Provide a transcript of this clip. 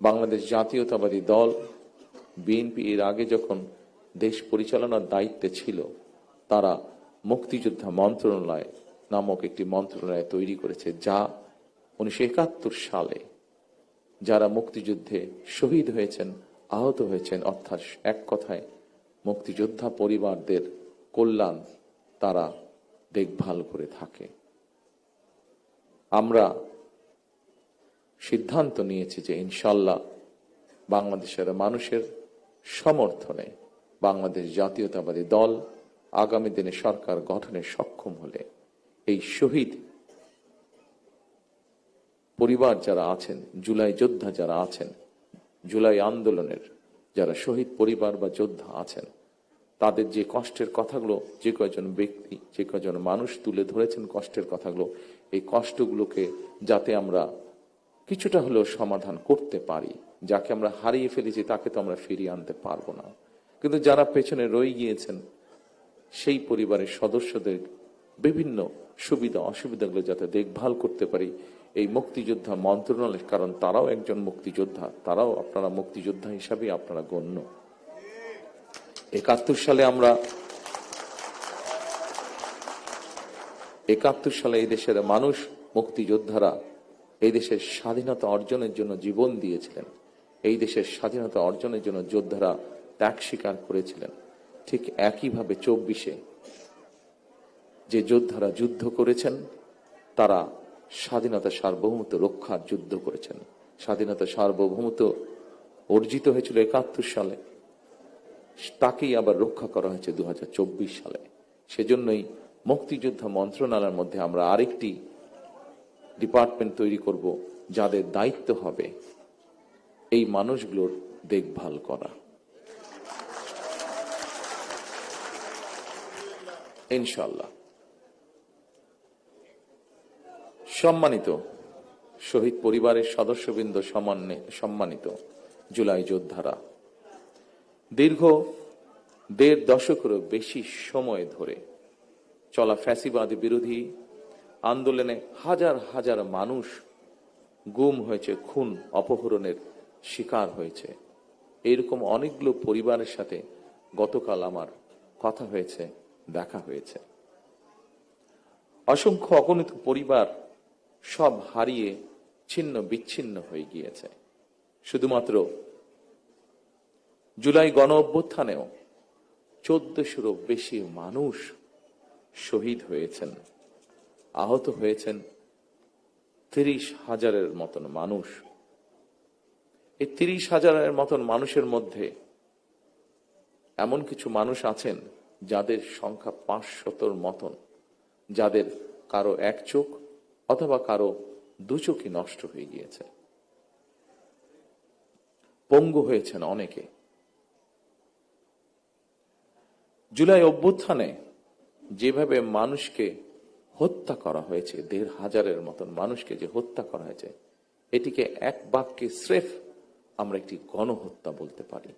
বাংলাদেশ জাতীয়তাবাদী দল বিএনপি এর আগে যখন দেশ পরিচালনার দায়িত্বে ছিল, তারা মুক্তিযোদ্ধা মন্ত্রণালয় নামক একটি মন্ত্রণালয় তৈরি করেছে যা উনিশশো একাত্তর সালে যারা মুক্তিযুদ্ধে শহীদ হয়েছেন, আহত হয়েছেন, অর্থাৎ এক কথায় মুক্তিযোদ্ধা পরিবারদের কল্যাণ তারা দেখভাল করে থাকে। আমরা সিদ্ধান্ত নিয়েছে যে ইনশাল্লাহ বাংলাদেশের মানুষের সমর্থনে বাংলাদেশ জাতীয়তাবাদী দল আগামী দিনে সরকার গঠনে সক্ষম হলে এই শহীদ পরিবার যারা আছেন, জুলাই যোদ্ধা যারা আছেন, জুলাই আন্দোলনের যারা শহীদ পরিবার বা যোদ্ধা আছেন, তাদের যে কষ্টের কথাগুলো যে কয়জন ব্যক্তি, যে কয়জন মানুষ তুলে ধরেছেন কষ্টের কথাগুলো, এই কষ্টগুলোকে যাতে আমরা কিছুটা হলেও সমাধান করতে পারি। যাকে আমরা হারিয়ে ফেলেছি, তাকে তো আমরা ফিরিয়ে আনতে পারব না। কিন্তু যারা পেছনে রয়ে গিয়েছেন, সেই পরিবারের সদস্যদের বিভিন্ন সুবিধা, অসুবিধাগুলো যাতে দেখভাল করতে পারি, এই মুক্তিযোদ্ধা মন্ত্রণালয় কারণ তারাও একজন মুক্তিযোদ্ধা, তারাও আপনারা মুক্তিযোদ্ধা হিসাবে আপনারা গণ্য। একাত্তর সালে আমরা একাত্তর সালে এই দেশের মানুষ মুক্তিযোদ্ধারা এই দেশের স্বাধীনতা অর্জনের জন্য জীবন দিয়েছিলেন। এই দেশের স্বাধীনতা অর্জনের জন্য যোদ্ধারা ত্যাগ স্বীকার করেছিলেন। ঠিক একইভাবে চব্বিশে যে যোদ্ধারা যুদ্ধ করেছেন, তারা স্বাধীনতা সার্বভৌমত্ব রক্ষার যুদ্ধ করেছেন। স্বাধীনতা সার্বভৌমত্ব অর্জিত হয়েছিল একাত্তর সালে। তাকেই আবার রক্ষা করা হয়েছে দু হাজার চব্বিশ সালে। সেজন্যই মুক্তিযোদ্ধা মন্ত্রণালয়ের মধ্যে আমরা আরেকটি ডিপার্টমেন্ট তৈরি করব, যাদের দায়িত্ব হবে এই মানুষগুলোর দেখভাল করা। ইনশাল্লাহ সম্মানিত শহীদ পরিবারের সদস্যবৃন্দ সমান্যে সম্মানিত জুলাই যোদ্ধারা, দীর্ঘ দেড় দশকেরও বেশি সময় ধরে চলা ফ্যাসিবাদ বিরোধী আন্দোলনে হাজার হাজার মানুষ গুম হয়েছে, খুন, অপহরণের শিকার হয়েছে। এরকম অনেকগুলো পরিবারের সাথে গতকাল আমার কথা হয়েছে, দেখা হয়েছে। অসংখ্য অগণিত পরিবার সব হারিয়ে ছিন্ন বিচ্ছিন্ন হয়ে গিয়েছে। শুধুমাত্র জুলাই গণ অভ্যুত্থানেও চোদ্দশোরও বেশি মানুষ শহীদ হয়েছেন। আহত হয়েছেন তিরিশ হাজারের মতন মানুষ। এই তিরিশ হাজারের মতন মানুষের মধ্যে এমন কিছু মানুষ আছেন যাদের সংখ্যা পাঁচশতর মতন, যাদের কারও এক চোখ অথবা কারও দু চোখই নষ্ট হয়ে গিয়েছে। পঙ্গু হয়েছেন অনেকে। জুলাই অভ্যুত্থানে যেভাবে মানুষকে হত্যা করা হয়েছে, দেড় হাজারের মতন মানুষকে যে হত্যা করা হয়েছে। এটিকে এক বাক্যে স্রেফ আমরা একটি গণহত্যা বলতে পারি।